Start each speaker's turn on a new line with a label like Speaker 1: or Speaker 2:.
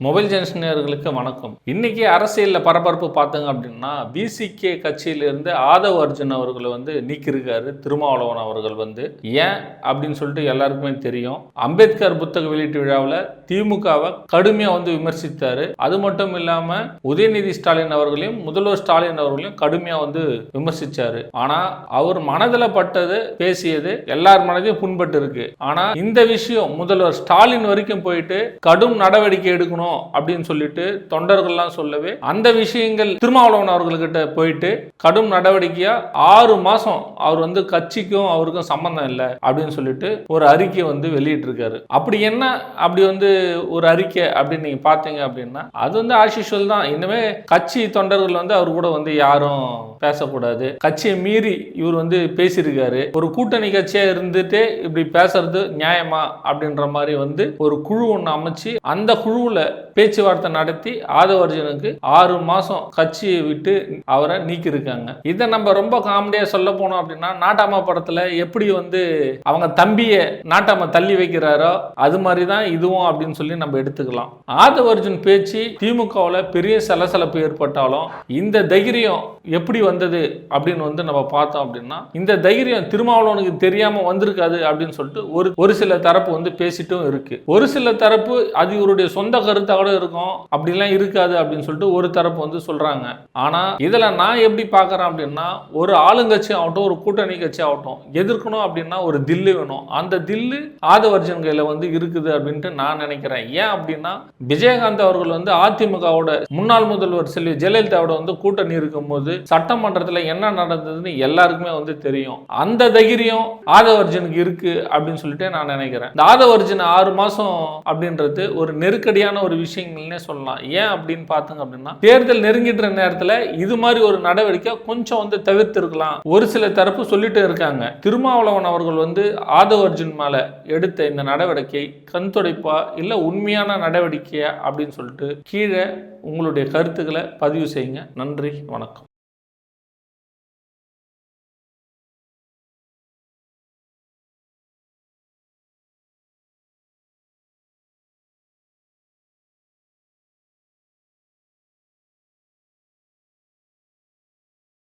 Speaker 1: Mobile ஜென்ஷனியர்களுக்கு வணக்கம். இன்னைக்கு அரசியலில் பரபரப்பு பார்த்தங்க அப்படின்னா பிசிகே கட்சியிலிருந்து ஆதவ் அர்ஜுன் அவர்களை வந்து நீக்கியிருக்காரு. திருமாவளவன் அவர்கள் வந்து. ஏன்? அப்படின்னு சொல்லிட்டு எல்லாருக்குமே தெரியும். அம்பேத்கர் புத்தக வெளியீட்டு விழாவில் திமுகவை கடுமையாக வந்து விமர்சித்தார். அது மட்டும் இல்லாமல் உதயநிதி ஸ்டாலின் அவர்களையும் முதல்வர் ஸ்டாலின் அவர்களையும் கடுமையாக வந்து விமர்சித்தார் ஆனால் அவர் மனதில் பட்டது பேசியது எல்லார் மனதையும் புண்பட்டு இருக்கு ஆனால் இந்த விஷயம் முதல்வர் ஸ்டாலின் வரைக்கும் போயிட்டு கடும் நடவடிக்கை எடுக்கணும் அப்படின்னு சொல்லிட்டு தொண்டர்கள்லாம் சொல்லவே அந்த விஷயங்கள் திருமாவளவன் அவர்கள்கிட்ட போயிட்டு கடும் நடவடிக்கையா ஆறு மாசம் அவர் வந்து கட்சிக்கும் அவருக்கும் சம்பந்தம் இல்லை அப்படின்னு சொல்லிட்டு ஒரு அறிக்கை வந்து வெளியிட்டிருக்காரு. அப்படி என்ன அப்படி வந்து ஒரு அறிக்கை அப்படின்னு நீங்க பார்த்தீங்க அப்படின்னா அது வந்து ஆஷிஷுவல் தான். இனிமே கட்சி தொண்டர்கள் வந்து அவர் கூட வந்து யாரும் பேசக்கூடாது. கட்சியை மீறி இவர் வந்து பேசியிருக்காரு. ஒரு கூட்டணி கட்சியா இருந்துட்டு இப்படி பேசுறது நியாயமா அப்படின்ற மாதிரி வந்து ஒரு குழு ஒன்று அமைச்சு அந்த குழுவில் பேச்சுவார்த்தை நடத்தி ஆதவ அர்ஜுனுக்கு ஆறு மாசம் கட்சியை விட்டு அவரை நீக்கியிருக்காங்க. இதை நம்ம ரொம்ப காமெடியா சொல்ல போனோம் அப்படின்னா நாட்டாமா படத்துல எப்படி வந்து அவங்க தம்பியை நாட்டாம தள்ளி வைக்கிறாரோ அது மாதிரி தான் இதுவும் அப்படின்னு சொல்லி நம்ம எடுத்துக்கலாம். ஆதவ அர்ஜுன் பேச்சு திமுகவில் பெரிய சலசலப்பு ஏற்பட்டாலும் இந்த தைரியம் எப்படி வந்தது அப்படின்னு வந்து நம்ம பார்த்தோம் அப்படின்னா இந்த தைரியம் திருமாவளவனுக்கு தெரியாம வந்திருக்காது அப்படின்னு சொல்லிட்டு ஒரு ஒரு சில தரப்பு வந்து பேசிட்டும் இருக்கு. ஒரு சில தரப்பு அது இவருடைய சொந்த கருத்து கூட இருக்கும். அப்படிலாம் இருக்காது அப்படின்னு சொல்லிட்டு ஒரு தரப்பு வந்து சொல்றாங்க. ஆனா இதுல நான் எப்படி பார்க்கறேன் அப்படின்னா ஒரு ஆளுங்கட்சி ஆகட்டும் ஒரு கூட்டணி கட்சி ஆகட்டும் எதிர்க்கணும் அப்படின்னா ஒரு தில்லு வேணும். அந்த தில்லு ஆதவர்ஜன் கையில் வந்து இருக்குது அப்படின்ட்டு நான் நினைக்கிறேன். ஏன் அப்படின்னா விஜயகாந்த் அவர்கள் வந்து அதிமுகவோட முன்னாள் முதல்வர் செல்வி ஜெயலலிதாவோட வந்து கூட்டணி இருக்கும்போது சட்டமன்றத்தில் என்ன நடந்ததுன்னு எல்லாருக்குமே வந்து தெரியும். அந்த தைரியம் ஆதவர்ஜனுக்கு இருக்கு அப்படின்னு சொல்லிட்டு நான் நினைக்கிறேன். இந்த ஆதவர்ஜன் ஆறு மாசம் அப்படின்றது ஒரு நெருக்கடியான ஒரு விஷயங்கள்னே சொல்லலாம். ஏன் அப்படின்னு பார்த்துங்க அப்படின்னா தேர்தல் நெருங்கின்ற நேரத்துல இது மாதிரி ஒரு நடவடிக்கை கொஞ்சம் வந்து தவிர்த்திருக்கலாம். ஒரு சில தரப்பு சொல்லிட்டு இருக்காங்க. திருமாவளவன் அவர்கள் வந்து ஆதவ அர்ஜுன் மேல எடுத்த இந்த நடவடிக்கை கண் துடைப்பா இல்ல உண்மையான நடவடிக்கையா அப்படின்னு சொல்லிட்டு கீழே உங்களுடைய கருத்துக்களை பதிவு செய்யுங்க. நன்றி வணக்கம்.